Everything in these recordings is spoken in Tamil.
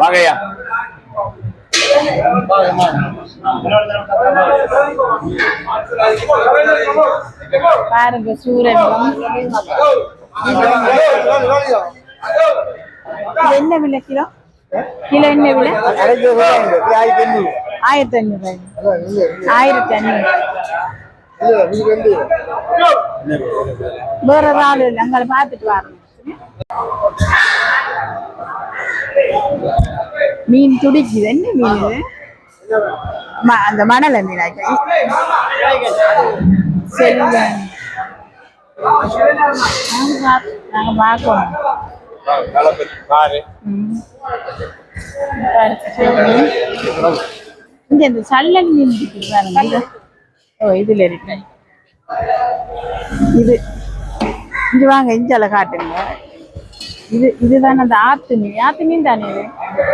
வாங்கய்யா. பாருங்க சூரன். இது என்ன விலை கிலோ? கிலோ என்ன விலை? ஆயிரத்தி ஐநூறு. ஆயிரத்தி ஐநூறு. வேற ஒரு ஆள் இல்லை அங்கே பார்த்துட்டு வரணும் மீன் துடிக்குது என்ன மீன் அந்த மணல மீன் செல்வன் நாங்க பாக்- பார்க்கணும். இங்க இந்த சல்லன் மீன் இருக்குது பாருங்க ஓ இதுல இருக்கு. இது. இங்க வாங்க இஞ்சால காட்டுங்க. இது இதுதானே அந்த ஆத்து மீன் ஆத்து மீன் தானே இது?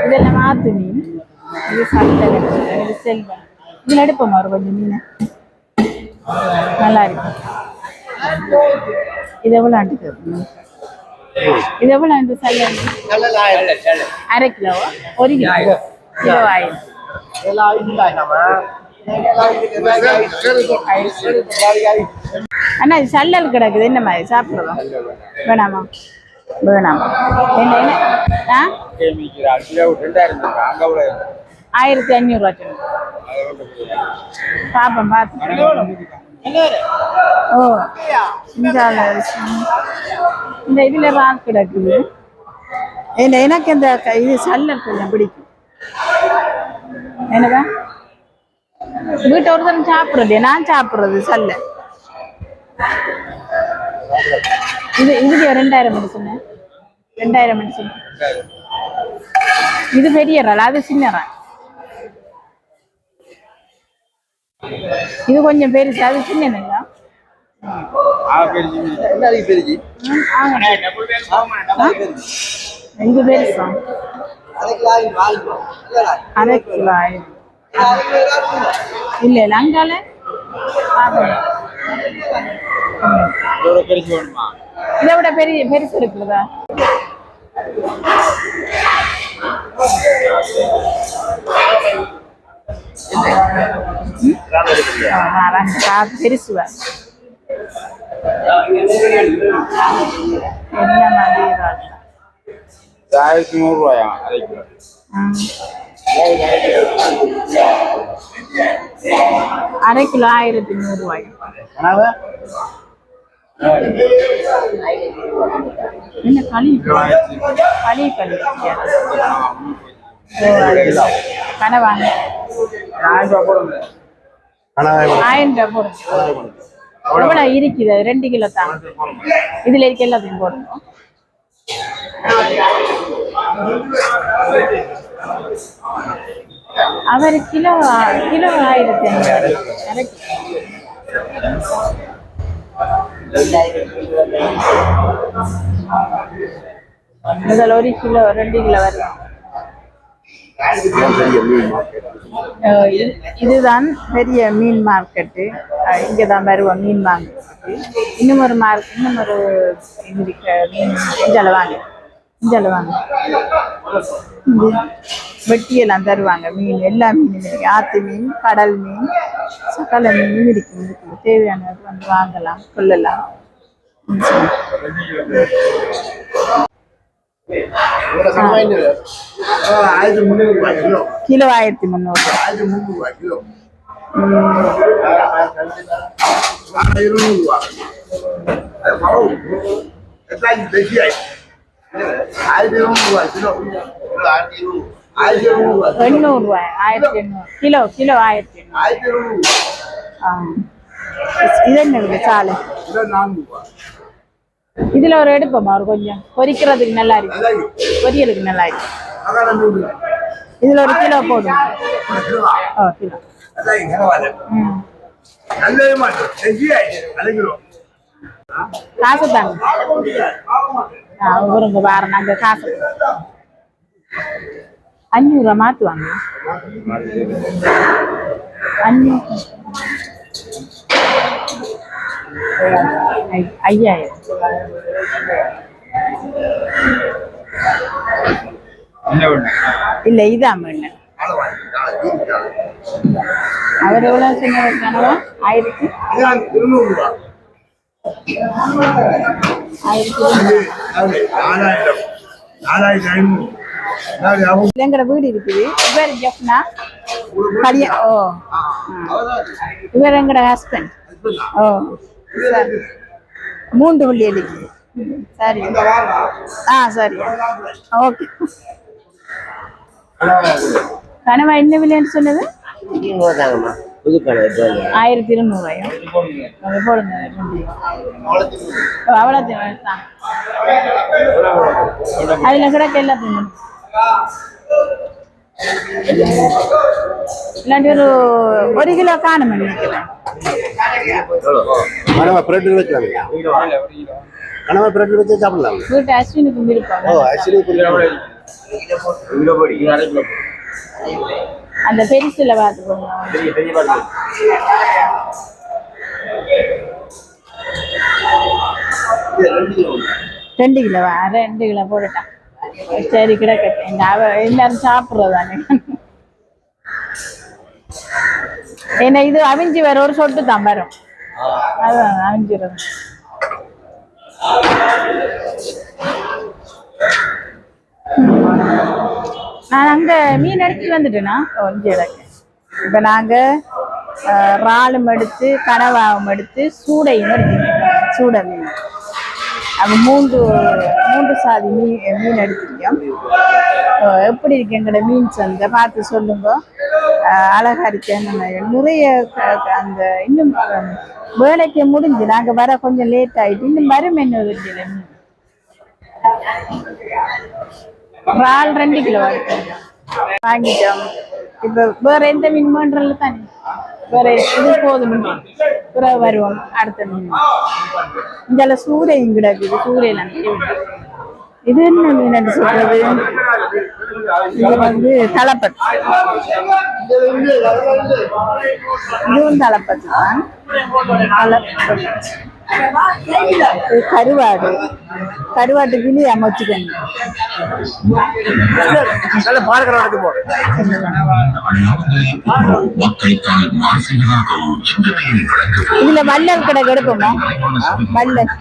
இதெல்லாம் ஆத்து மீன் இது சல்லன் இது செல்வன் இதுல எடுப்போமா ஒரு கொஞ்சம் மீன். நல்லா இருக்கு. இது எவ்வளோ ஆண்டுக்கு இது எவ்வளோ ஆண்டு அரை கிலோவா ஒரு கிலோ? கிலோ ஆயிரம். அண்ணா இது சல்லல் கிடக்குது. என்ன மாதிரி? சாப்பிடுறோம் வேணாமா? வேணாமா. என்ன என்ன? ஆயிரத்தி அஞ்சூறுவா சொல்லுங்க பாப்போம் பார்த்து ஓ இந்த இந்த இதுல ராக் கிடக்குது. என்ன எனக்கு இந்த இது சல்லல் கொஞ்சம் பிடிக்கும். என்னதான் வீட்டை ஒருத்தரும் சாப்பிடுறது. நான் சாப்பிடுறது. சல்ல. இது இது ரெண்டாயிரம் மெடிசன் ரெண்டாயிரம் மெடிசன் இது பெரிய இறால். அது சின்ன இறால். இது கொஞ்சம் பெருசு. அது சின்னதுங்களா இது பெருசா அரை கிலோ ஆயிரம். இல்ல இல்ல அங்கால. இதை விட பெரிய பெருசு இருக்குதா பெருசு வா. எல்லாம் அதே இறால் தான். ஆயிரத்தி நூறு ரூபாயா அரை கிலோ. அரை கிலோ ஆயிரத்தி நூறு ரூபாய் என்ன களி? களி களி. கனவாங்க ஆயிரம் ரூபாய் போடுங்க. எவ்வளோ இருக்குது? ரெண்டு கிலோ தான். இதுல இருக்க எல்லாத்தையும் போடணும். அவர் கிலோ கிலோ ஆயிரத்தி ஐநூறு. அரை. முதல் ஒரு கிலோ ரெண்டு கிலோ வரும் இதுதான் பெரிய மீன் மார்க்கெட்டு இங்கே தான் வருவோம் மீன் வாங்குறதுக்கு. இன்னும் ஒரு மார்க் இன்னும் ஒரு மீன் இஞ்சால வாங்க. இஞ்சால வாங்க. இது வெட்டியெல்லாம் தருவாங்க மீன் எல்லா மீனும் இருக்கு ஆத்து மீன் கடல் மீன் சகல மீனும் இருக்கு இருக்கு. தேவையானது வந்து வாங்கலாம் கொள்ளலாம். ம், ஆயிரத்தி முந்நூறு. ரூபாய் கிலோ ஆயிரத்தி முந்நூறு ஆயிரத்தி எண்ணூறு ரூபாய் ஆயிரத்தி எண்ணூறு கிலோ கிலோ ஆயிரத்தி எண்ணூறு ஆ. இது என்ன சாலை இதுல ஒரு எடுப்போமா ஒரு கொஞ்சம் பொரிக்கிறதுக்கு நல்லா இருக்கு பொரியலுக்கு நல்லா இருக்கு இதுல ஒரு கிலோ போடும் ஓ கிலோ காசு தாங்க ஆ இவருங்க வார நாங்க காசு அஞ்சூறுரூவா மாற்றுவாங்க அஞ்சூறு ஐயாயிரம் இல்லை இதான் மீன் அவர் எவ்வளோ சொன்னவர் கனவா ஆயிரத்தி நாலாயிரம் நாலாயிரத்தி ஐநூறு எங்கட வீடு இருக்குது. இவர் ஜெஃப்னா? கல்யா ஓ. இவர் எங்கட ஹஸ்பண்ட் ஓ. சரி. மூன்று புள்ளி அடிக்குது சரி. ஆ சரி. ஓகே. கனவா என்ன விலைன்னு சொன்னது? ஆயிரத்தி அது போடுங்க அவ்வளோத்தையும் தான் அதில் கிடக்க எல்லாத்தையும் இல்லாட்டி ஒரு ஒரு கிலோ காணும் நினைக்கிறேன் கனவா பிரெட் வச்சுக்கலாங்களா கனவா பிரெட் வச்சு சாப்பிடலாம்? வீட்டு அஸ்வினுக்கு விருப்பம் ஓ அந்த பெரிய பெரிய பாட்டு. ரெண்டு கிலோவா? ரெண்டு கிலோ போட்டுட்டான் சரி கிடக்கட்டும். எங்க அவ எல்லாரும் சாப்பிட்றதானே. ஏன்னா இது அவிஞ்சு வேற ஒரு சொட்டு தான் வரும். அதான் அவிஞ்சிடும் அந்த மீன் எடுத்துட்டு வந்துட்டேனா? கொஞ்சம் எனக்கு இப்போ நாங்கள் இறாலும் எடுத்து கனவாவும் எடுத்து சூடையும் எடுத்துருக்கோம் சூடை மீன். அது மூன்று மூன்று சாதி மீன் மீன் எடுத்துருக்கோம் எப்படி இருக்கு எங்களோட மீன் சந்தை? பார்த்து சொல்லுங்க. அழகா இருக்கேன்னு நிறைய அந்த இன்னும் வேலைக்கு முடிஞ்சு நாங்கள் வர கொஞ்சம் லேட் ஆகிட்டு இன்னும் வரும் என்ன மீன் இறால் ரெண்டு கிலோ இருக்கு வாங்கிட்டோம். இப்ப வேற எந்த மீன் வேண்டல தானே வேற இது போதும் பிறகு வருவோம் அடுத்த மீன் இங்கால சூரியன் கிடக்குது சூரியன் இது என்ன மீன் சொல்றது? இது வந்து தலைப்பத்து இதுவும் தலைப்பத்து தான். தலைப்பத்து கருவாடு. கருவாட்டு கிளி அமைச்சுக்கணும் இதுல வல்லல் கடை எடுப்போமா வல்லல்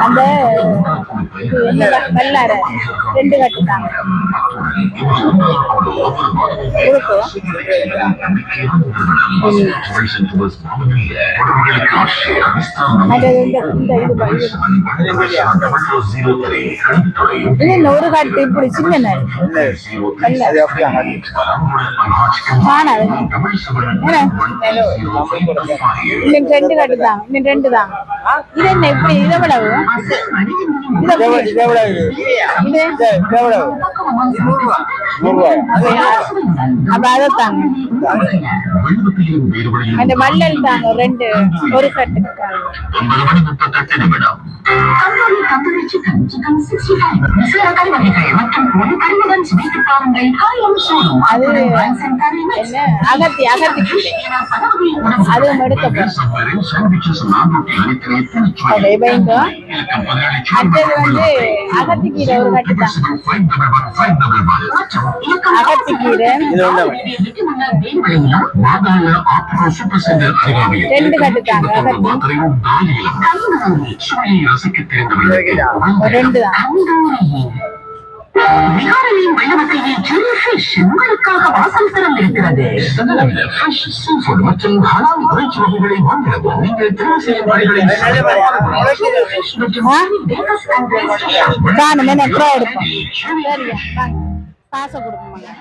அந்த இது என்ன வ- வல்லார ரெண்டு கட்டு தாங்க இருக்கும் அது இந்த இந்த இது ப- இது இது இந்த ஒரு கட்டு இப்படி சின்ன காணாது இன்னும் ரெண்டு கட்டு தான் இன்னும் ரெண்டு தான் இது என்ன இப்படி இதை விடவு இதை எப்படி? இதை விட இது இது இதை விட நூறுரூவா அப்ப அதை தாங்க. அந்த வள்ளல் தாங்க ரெண்டு ஒரு கட்டு அகத்தி அகத்தி. அதுவும் எடுக்க அதை வைங்க அடுத்தது வந்து அகத்தி கீரை ஒரு கட்டு தான் five double one five double one மற்றும் இலக்கம் அகத்தி. கீரை இது உண்டா வீட்டு முன்னர் வேறு வழியிலும் மாதாள ஆப்ரோ சூப்பர் சென்டர் அருகாமையில் ரெண்டு கட்டு தாங்க ரெண்டு தான் விகாரியின் வைரவத்தையே ஜெல்லி ஃபிஷ் உங்களுக்காக வாசம் திறந்திருக்கிறது. சகலவித ஃப்ரெஷ் சீஃபுட் மற்றும் ஹலால் இறைச்சி வகைகளை வாங்கிடவும் நீங்கள் தேர்வு செய்யும் வாங்க. காசை கொடுக்க மாட்டேன்